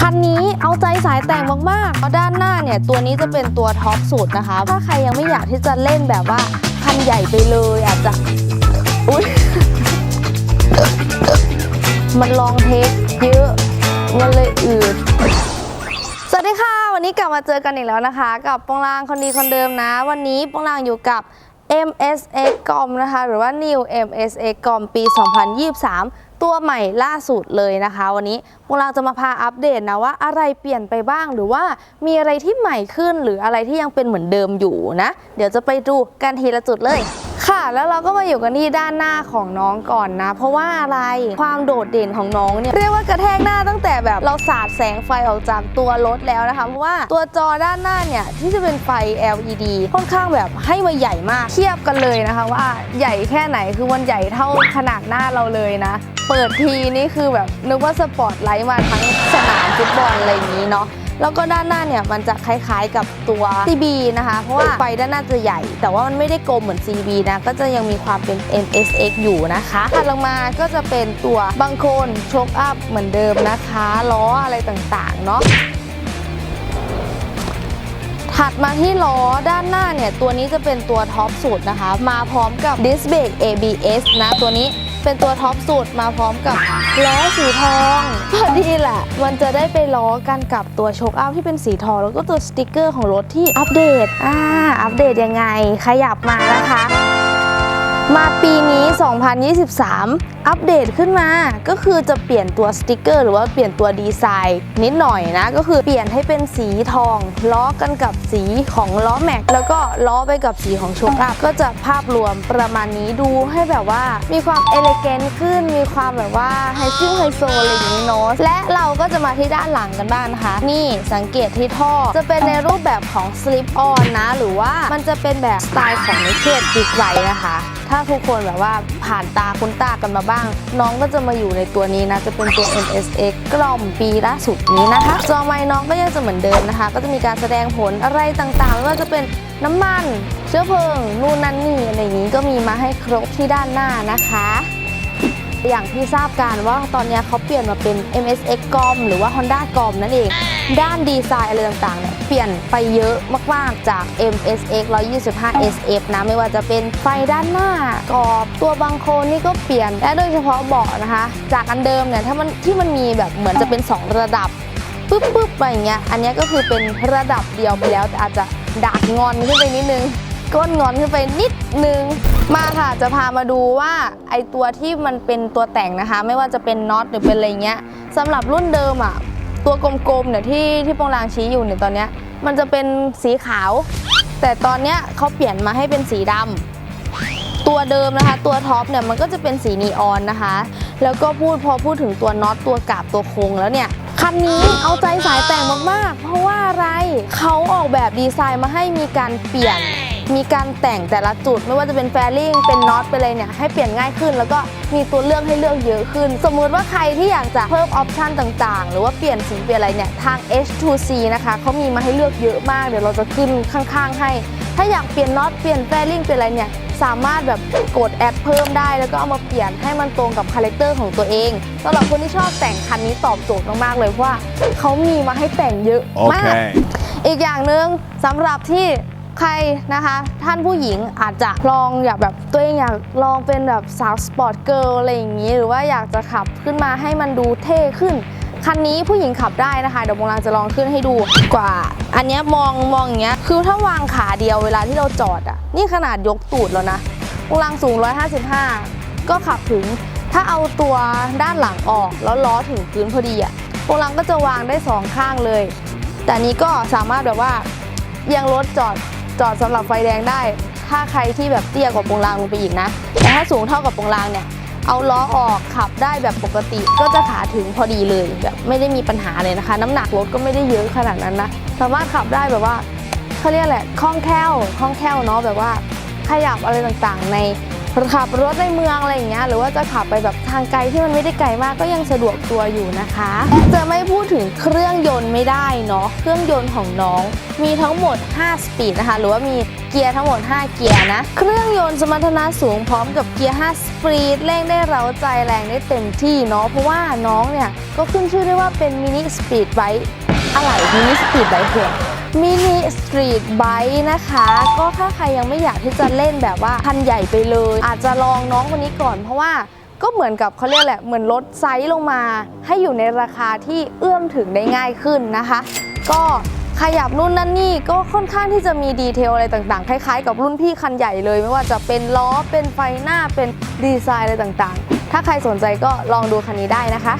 คันนี้เอาใจสายแต่งมากๆเพราะด้านหน้าเนี่ยตัวนี้จะเป็นตัวท็อปสุดนะคะ ถ้าใครยังไม่อยากที่จะเล่นแบบว่าคันใหญ่ไปเลยอาจจะอุ้ยมันลองเทคเยอะมันเลยอืดสวัสดีค่ะ วันนี้กลับมาเจอกันอีกแล้วนะคะ กับปองลางคนดีคนเดิมนะ วันนี้ปองลางอยู่กับ MSX กอมนะคะ หรือว่า New MSX กอมปี 2023 ตัวใหม่ล่าสุดเลยนะคะ วันนี้วงลางจะมาพาอัปเดตนะว่าอะไรเปลี่ยนไปบ้างหรือว่ามีอะไรที่ใหม่ขึ้นหรืออะไรที่ยังเป็นเหมือนเดิมอยู่นะ เดี๋ยวจะไปดูกันทีละจุดเลย ค่ะแล้วเราก็มาอยู่กันที่ด้านหน้าของน้องก่อนนะ เพราะว่าอะไรความโดดเด่นของน้องเนี่ยเรียกว่ากระแทกหน้าตั้งแต่แบบเราสาดแสงไฟออกจากตัวรถแล้วนะคะเพราะว่าตัวจอด้านหน้าเนี่ยที่จะเป็นไฟ LED ค่อนข้างแบบให้มาใหญ่มากเทียบกันเลยนะคะ ว่าใหญ่แค่ไหนคือมันใหญ่เท่าขนาดหน้าเราเลยนะ เปิดทีนี่คือแบบนึกว่าสปอตไลท์มาทั้งสนามฟุตบอลอะไรอย่างนี้เนาะ แล้วก็ด้านหน้าเนี่ยมันจะคล้ายๆกับตัว CB นะคะ เพราะว่าไฟด้านหน้าจะใหญ่ แต่ว่ามันไม่ได้กลมเหมือน CB นะ ก็จะยังมีความเป็น MSX อยู่นะคะถัดลงมาก็จะเป็นตัวบางโคนโชคอัพเหมือนเดิมนะคะ ล้ออะไรต่างๆ เนาะถัดมาที่ล้อด้านหน้าเนี่ย ตัวนี้จะเป็นตัวท็อปสุดนะคะ มาพร้อมกับ Disc Brake ABS นะ ตัวนี้เป็นตัวท็อปสุดมาพร้อมกับล้อสีทองพอดี แหละ มันจะได้ไปล้อกันกับตัวโชคอัพที่เป็นสีทองแล้วก็ตัวสติกเกอร์ของรถที่อัปเดตอ่าอัปเดตยังไงขยับมานะคะ มาปีนี้ 2023 อัปเดตขึ้นมา ก็คือจะเปลี่ยนตัวสติกเกอร์ หรือว่าเปลี่ยนตัวดีไซน์นิดหน่อยนะ ก็คือเปลี่ยนให้เป็นสีทอง ล้อกันกับสีของล้อแม็ก แล้วก็ล้อไปกับสีของโชคอัพ ก็จะภาพรวมประมาณนี้ดูให้แบบว่า มีความเอเลเกนขึ้น มีความแบบว่าไฮซิ่งไฮโซอะไรอย่างนี้เนาะและเราก็จะมาที่ด้านหลังกันบ้างนะคะ นี่สังเกตที่ท่อ จะเป็นในรูปแบบของ slip on นนะ หรือว่ามันจะเป็นแบบสไตล์ของ Naked Big White นะคะ ถ้าทุกคนแบบว่าผ่านตาคุ้นตากันมาบ้าง น้องก็จะมาอยู่ในตัวนี้นะ จะเป็นตัว MSX กล่อมปีล่าสุดนี้นะคะจอไม้น้องก็ยังจะเหมือนเดิมนะคะ ก็จะมีการแสดงผลอะไรต่างๆไม่ว่าจะเป็นน้ำมัน เชื้อเพลิง นู่นนั่นนี่อะไรอย่างนี้ก็มีมาให้ครบที่ด้านหน้านะคะอย่างที่ทราบกันว่าตอนนี้เขาเปลี่ยนมาเป็น MSX กอมหรือว่า Honda กอมนั่นเอง ด้านดีไซน์อะไรต่างๆ เปลี่ยนไปเยอะมากๆจาก MSX 125 SF นะ ไม่ว่าจะเป็นไฟด้านหน้ากรอบตัวบังโคนนี่ก็เปลี่ยน และโดยเฉพาะเบาะนะคะ จากอันเดิมเนี่ยถ้ามันที่มันมีแบบเหมือนจะเป็น 2 ระดับปึ๊บปึ๊บไปอย่างเงี้ย อันนี้ก็คือเป็นระดับเดียวไปแล้วแต่อาจจะดักงอนขึ้นไปนิดนึง ก้นงอนขึ้นไปนิดนึง มาค่ะจะพามาดูว่าไอตัวที่มันเป็นตัวแต่งนะคะ ไม่ว่าจะเป็นน็อตหรือเป็นอะไรเงี้ยสำหรับรุ่นเดิมอะ ตัวกลมๆเนี่ยที่ที่โปรงลางชี้อยู่เนี่ยตอนเนี้ยมันจะเป็นสีขาว แต่ตอนเนี้ยเขาเปลี่ยนมาให้เป็นสีดำตัวเดิมนะคะ ตัวท็อปเนี่ยมันก็จะเป็นสีนีออนนะคะ แล้วก็พูดพอพูดถึงตัวน็อตตัวกาบตัวโครงแล้วเนี่ยคันนี้เอาใจสายแต่งมากๆ เพราะว่าอะไรเขาออกแบบดีไซน์มาให้มีการเปลี่ยน มีการแต่งแต่ละจุดไม่ว่าจะเป็นแฟริงเป็นน็อตเป็นอะไรเนี่ยให้เปลี่ยนง่ายขึ้น แล้วก็มีตัวเลือกให้เลือกเยอะขึ้น สมมุติว่าใครที่อยากจะเพิ่มออปชันต่างๆ หรือว่าเปลี่ยนสีเปลี่ยนอะไรเนี่ยทาง H2C นะคะเขามีมาให้เลือกเยอะมาก เดี๋ยวเราจะขึ้นข้างๆ ให้ ถ้าอยากเปลี่ยนน็อตเปลี่ยนแฟริงเปลี่ยนอะไรเนี่ยสามารถแบบกดแอดเพิ่มได้แล้วก็เอามาเปลี่ยนให้มันตรงกับคาแรคเตอร์ของตัวเองสำหรับคนที่ชอบแต่งคันนี้ตอบโจทย์มากๆเลยเพราะว่าเขามีมาให้แต่งเยอะมาก Okay. อีกอย่างหนึ่งสำหรับที่ ใครนะคะ ท่านผู้หญิงอาจจะลองอยากแบบตัวเองอยากลองเป็นแบบสาวสปอร์ตเกิร์ลอะไรอย่างนี้ หรือว่าอยากจะขับขึ้นมาให้มันดูเท่ขึ้น คันนี้ผู้หญิงขับได้นะคะเดี๋ยวโมลางจะลองขึ้นให้ดูกว่า อันนี้มองมองอย่างเงี้ยคือถ้าวางขาเดียวเวลาที่เราจอดอะนี่ขนาดยกตูดแล้วนะโมลางสูง 155 ก็ขับถึงถ้าเอาตัวด้านหลังออกแล้วล้อถึงพื้นพอดีอะโมลางก็จะวางได้สองข้างเลย แต่นี้ก็สามารถแบบว่ายังรถจอด จอดสำหรับไฟแดงได้ ถ้าใครที่แบบเตี้ยกว่าโปรงรางลงไปอีกนะ แต่ถ้าสูงเท่ากับโปรงรางเนี่ย เอาล้อออกขับได้แบบปกติก็จะขาถึงพอดีเลยแบบไม่ได้มีปัญหาเลยนะคะ น้ำหนักรถก็ไม่ได้เยอะขนาดนั้นนะ สามารถขับได้แบบว่าเขาเรียกแหละคล่องแคล่วคล่องแคล่วเนาะแบบว่าขยับอะไรต่างๆ ใน ขับรถในเมืองอะไรอย่างเงี้ยหรือว่าจะขับไปแบบทางไกลที่มันไม่ได้ไกลมากก็ยังสะดวกตัวอยู่นะคะจะไม่พูดถึงเครื่องยนต์ไม่ได้เนาะเครื่องยนต์ของน้อง มีทั้งหมด 5 สปีดนะคะ หรือว่ามีเกียร์ทั้งหมด 5 เกียร์นะ เครื่องยนต์สมรรถนะสูงพร้อมกับเกียร์ 5 สปีดเร่งได้เร้าใจแรงได้เต็มที่เนาะเพราะว่าน้องเนี่ยก็ขึ้นชื่อได้ว่าเป็นมินิสปีดไบค์อะไรมินิสปีดไบค์เพื่อน มินิสตรีทไบค์นะคะ ก็ถ้าใครยังไม่อยากที่จะเล่นแบบว่าคันใหญ่ไปเลย อาจจะลองน้องคนนี้ก่อนเพราะว่าก็เหมือนกับเขาเรียกแหละเหมือนลดไซส์ลงมา ให้อยู่ในราคาที่เอื้อมถึงได้ง่ายขึ้นนะคะ ก็ขยับนู่นนั่นนี่ก็ค่อนข้างที่จะมีดีเทลอะไรต่างๆ คล้ายๆ กับรุ่นพี่คันใหญ่เลย ไม่ว่าจะเป็นล้อเป็นไฟหน้าเป็นดีไซน์อะไรต่างๆ ถ้าใครสนใจก็ลองดูคันนี้ได้นะคะ